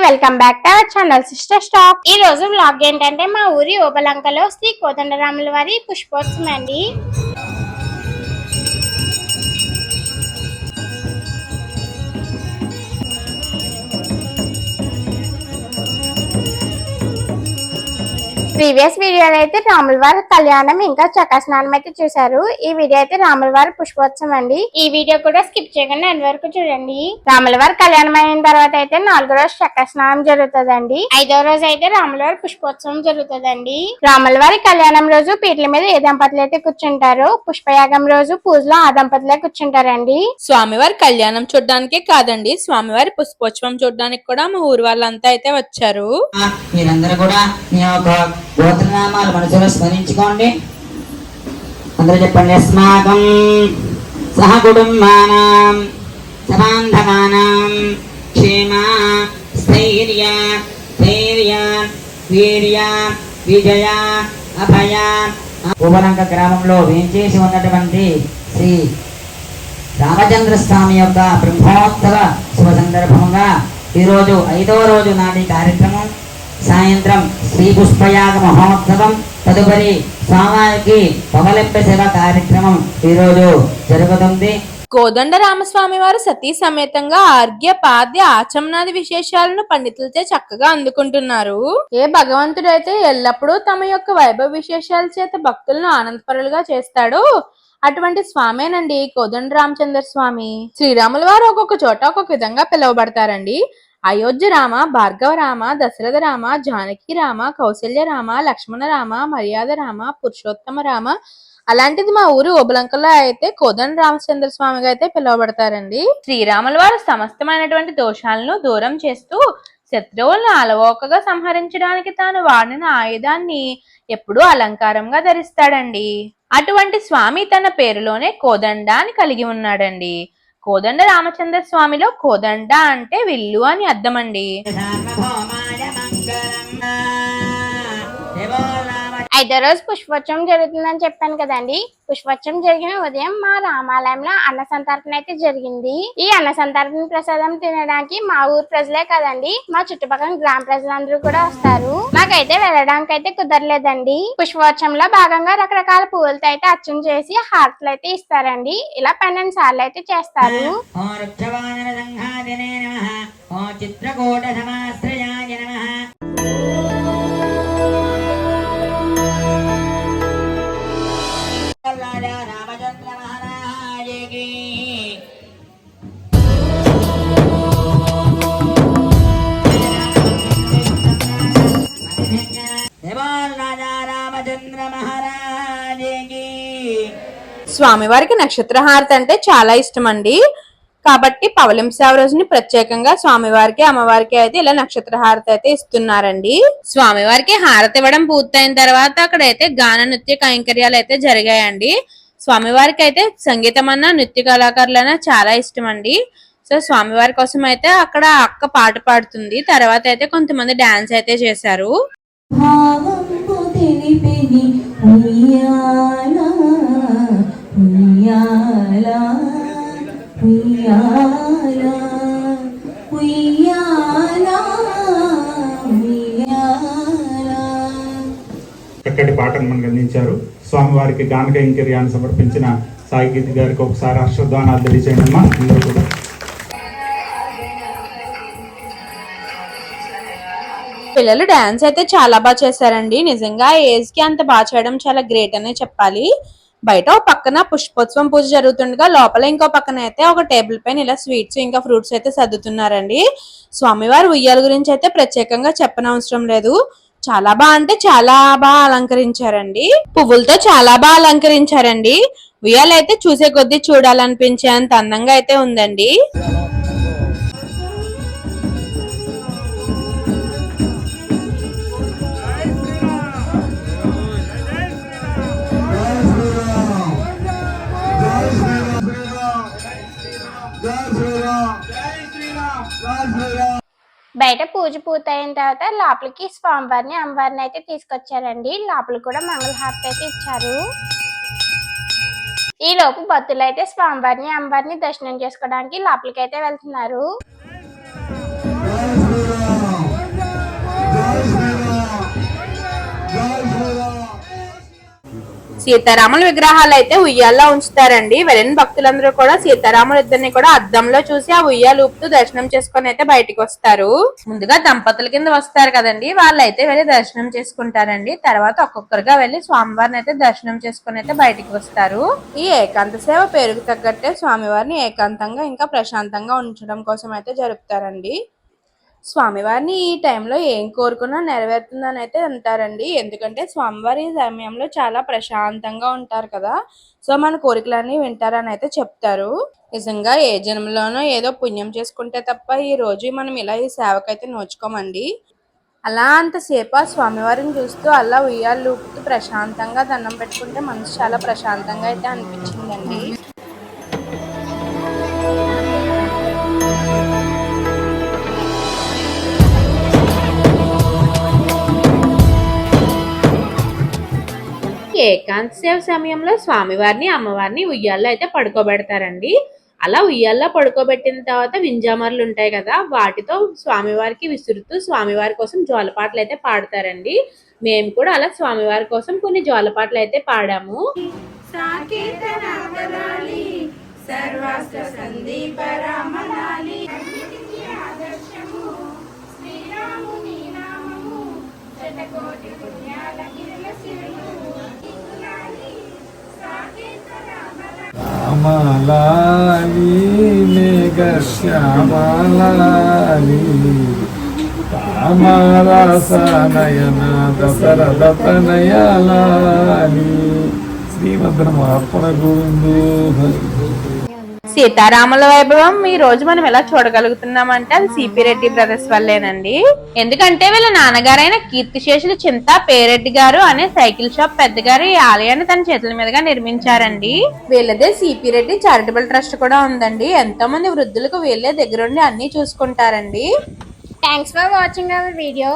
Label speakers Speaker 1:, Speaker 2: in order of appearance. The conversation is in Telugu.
Speaker 1: Welcome back to our channel sister stack ఈ రోజు బ్లాగ్ ఏంటంటే మా ఊరి ఓబలంకలో శ్రీ కోదండరాముల వారి పుష్పోత్సవం అండి. ప్రీవియస్ వీడియోలో అయితే రాముల వారి కళ్యాణం ఇంకా చక్ర స్నానం అయితే చూసారు ఈ వీడియో అయితే రాముల వారి పుష్పోత్సవం అండి. ఈ వీడియో కూడా స్కిప్ చేయకుండా ఎండ్ వరకు చూడండి. రాముల వారి కళ్యాణం అయిన తర్వాత అయితే నాలుగో రోజు చక్ర స్నానం జరుగుతుందండి. ఐదో రోజు అయితే రాముల వారి పుష్పోత్సవం జరుగుతుందండి. రాముల వారి కళ్యాణం రోజు పీటల మీద ఏ దంపతులు అయితే కూర్చుంటారో పుష్పయాగం రోజు పూజలో ఆ దంపతులే కూర్చుంటారండి.
Speaker 2: స్వామివారి కళ్యాణం చూడడానికే కాదండి స్వామివారి పుష్పోత్సవం చూడడానికి కూడా మా ఊరు వాళ్ళంతా అయితే వచ్చారు.
Speaker 3: మీరందరూ కూడా మీ యొక్క గోత్రనామాలు మనసులో స్మరించుకోండి. అందరూ చెప్పండి అస్మాకం సహ కుటుంబానాం సమాంధమానాం క్షేమ స్థైర్య ధైర్య వీర్య విజయ అభయ. ఉపలంక గ్రామంలో వేంచేసి ఉన్నటువంటి శ్రీ రామచంద్ర స్వామి యొక్క బ్రహ్మోత్సవ శుభ సందర్భంగా ఈరోజు ఐదవ రోజు నాటి కార్యక్రమం. సాయంత్రం శ్రీ పుష్పయాగ మహోత్సవం తదుపరి స్వామివారికి పవలింప సేవ కార్యక్రమం ఈరోజు జరుగుతుంది
Speaker 2: కోదండ రామస్వామి వారు సతీ సమేతంగా ఆర్గ్య పాద్య ఆచమనాది విశేషాలను పండితులచే చక్కగా అందుకుంటున్నారు. ఏ భగవంతుడు అయితే ఎల్లప్పుడూ తమ యొక్క వైభవ విశేషాల చేత భక్తులను ఆనందపరులుగా చేస్తాడో అటువంటి స్వామేనండి కోదండ రామచంద్ర స్వామి శ్రీరాముల వారు ఒక్కొక్క చోట ఒక్కొక్క విధంగా పిలువబడతారండి. అయోధ్య రామ భార్గవ రామ దశరథ రామ జానకి రామ కౌసల్య రామ లక్ష్మణ రామ మర్యాద రామ పురుషోత్తమ రామ. అలాంటిది మా ఊరు ఓబలంకలో అయితే కోదండ రామచంద్ర స్వామిగా అయితే పిలువబడతారండి. శ్రీరాముల వారు సమస్తమైనటువంటి దోషాలను దూరం చేస్తూ శత్రువులను అలవోకగా సంహరించడానికి తాను వాడిన ఆయుధాన్ని ఎప్పుడూ అలంకారంగా ధరిస్తాడండి. అటువంటి స్వామి తన పేరులోనే కోదండ అని కలిగి ఉన్నాడండి. కోదండ రామచంద్ర స్వామిలో కోదండ అంటే విల్లు అని అర్థమండి.
Speaker 1: ఐదో రోజు పుష్పోత్సవం జరుగుతుందని చెప్పాను కదండి. పుష్పోత్సవం జరిగిన ఉదయం మా రామాలయంలో అన్న సంతర్పణ అయితే జరిగింది. ఈ అన్న సంతర్పణ ప్రసాదం తినడానికి మా ఊరు ప్రజలే కదండి. మా చుట్టుపక్కల గ్రామ ప్రజలందరూ కూడా వస్తారు. మాకైతే వెళ్ళడానికి అయితే కుదరలేదండి. పుష్పోత్సవంలో భాగంగా రకరకాల పువ్వులతో అయితే అచ్చం చేసి హార్ట్లు అయితే ఇస్తారండి. ఇలా పన్నెండు సార్లు అయితే చేస్తారు.
Speaker 3: చిత్రకూట
Speaker 2: స్వామివారికి నక్షత్ర హారతి అంటే చాలా ఇష్టం అండి కాబట్టి పవలిం సేవ రోజుని ప్రత్యేకంగా స్వామివారికి అమ్మవారికి అయితే ఇలా నక్షత్ర హారతి అయితే ఇస్తున్నారండి. స్వామివారికి హారతి ఇవ్వడం పూర్తయిన తర్వాత అక్కడైతే గాన నృత్య కైంకర్యాలు అయితే జరిగాయండి. స్వామివారికి అయితే సంగీతం అన్న నృత్య కళాకారులైనా చాలా ఇష్టం అండి సో స్వామివారి కోసం అయితే అక్కడ అక్క పాట పాడుతుంది. తర్వాత అయితే కొంతమంది డాన్స్ అయితే చేశారు.
Speaker 4: ఉయ్యాల ఉయ్యాల ఉయ్యాల ఉయ్యాల ఉయ్యాల
Speaker 5: చక్కటి పాటను మనకు అందించారు. స్వామివారికి గాన కైంకర్యాన్ని సమర్పించిన సాయి గీతి గారికి ఒకసారి హర్షధ్వానాలు తెలియచేయండి అమ్మా. అందరూ కూడా.
Speaker 2: పిల్లలు డాన్స్ అయితే చాలా బాగా చేశారండి. నిజంగా ఏజ్కి అంత బాగా చేయడం చాలా గ్రేట్ అనే చెప్పాలి. బయట ఒక పక్కన పుష్పోత్సవం పూజ జరుగుతుండగా లోపల ఇంకో పక్కన అయితే ఒక టేబుల్ పైన ఇలా స్వీట్స్ ఇంకా ఫ్రూట్స్ అయితే సర్దుతున్నారండి. స్వామివారి ఉయ్యాల గురించి అయితే ప్రత్యేకంగా చెప్పనవసరం లేదు. చాలా బాగా అంటే చాలా బాగా అలంకరించారండి. పువ్వులతో చాలా బాగా అలంకరించారండి. ఉయ్యాలైతే చూసే కొద్దీ చూడాలనిపించేంత అందంగా అయితే ఉందండి.
Speaker 1: బయట పూజ పూర్తయిన తర్వాత లోపలికి స్వామివారిని అమ్మవారిని అయితే తీసుకొచ్చారండి. లోపల కూడా మంగళహారతి అయితే ఇచ్చారు. ఈ లోపు భక్తులు అయితే స్వామివారిని అమ్మవారిని దర్శనం చేసుకోవడానికి లోపలికి అయితే వెళ్తున్నారు.
Speaker 2: సీతారాముల విగ్రహాలు అయితే ఉయ్యాల్లో ఉంచుతారండి. వెళ్ళిన భక్తులందరూ కూడా సీతారాముల ఇద్దరిని కూడా అద్దంలో చూసి ఆ ఉయ్యాలు ఊపుతూ దర్శనం చేసుకొని అయితే బయటకు వస్తారు. ముందుగా దంపతుల కింద వస్తారు కదండి. వాళ్ళు అయితే వెళ్ళి దర్శనం చేసుకుంటారండి. తర్వాత ఒక్కొక్కరుగా వెళ్ళి స్వామివారిని అయితే దర్శనం చేసుకుని అయితే బయటకు వస్తారు. ఈ ఏకాంత సేవ పేరుకు తగ్గట్టే స్వామివారిని ఏకాంతంగా ఇంకా ప్రశాంతంగా ఉంచడం కోసం అయితే జరుపుతారండి. స్వామివారిని ఈ టైంలో ఏం కోరుకున్నా నెరవేరుతుందని అయితే అంటారండి. ఎందుకంటే స్వామివారి సమయంలో చాలా ప్రశాంతంగా ఉంటారు కదా. సో మన కోరికలన్నీ వింటారని అయితే చెప్తారు. నిజంగా ఏ జన్మలోనో ఏదో పుణ్యం చేసుకుంటే తప్ప ఈ రోజు మనం ఇలా ఈ సేవకైతే నోచుకోమండి. అలా అంతసేపు ఆ స్వామివారిని చూస్తూ అలా ఉయ్యాలు ఊపుతూ ప్రశాంతంగా దండం పెట్టుకుంటే మనసు చాలా ప్రశాంతంగా అయితే అనిపించిందండి. ఏకాంత సేవ సమయంలో స్వామివారిని అమ్మవారిని ఉయ్యాల్లో అయితే పడుకోబెడతారండి. అలా ఉయ్యాల్లో పడుకోబెట్టిన తర్వాత వింజామర్లు ఉంటాయి కదా వాటితో స్వామివారికి విసురుతూ స్వామివారి కోసం జోలపాటలు అయితే పాడతారండి. మేము కూడా అలా స్వామివారి కోసం కొన్ని జోలపాట్లు అయితే పాడాము.
Speaker 6: రామలాలి श्यामलाली मेघश्यामलाली। कामरासनयन दशरथतनयलाली श्रीमद्रमात्मगोविन्दो हरि
Speaker 2: సీతారాముల వైభవం ఈ రోజు మనం ఎలా చూడగలుగుతున్నామంటే అది సిపి రెడ్డి బ్రదర్స్ వల్లేనండి. ఎందుకంటే వీళ్ళ నాన్నగారైన కీర్తిశేషులు చింత పేరెడ్డి గారు అనే సైకిల్ షాప్ పెద్దగారు ఈ ఆలయాన్ని తన చేతుల మీదుగా నిర్మించారండి. వీళ్ళదే సిపి రెడ్డి చారిటబుల్ ట్రస్ట్ కూడా ఉందండి. ఎంతో మంది వృద్ధులకు వీళ్ళే దగ్గరుండి అన్ని చూసుకుంటారండి.
Speaker 1: Thanks for watching our video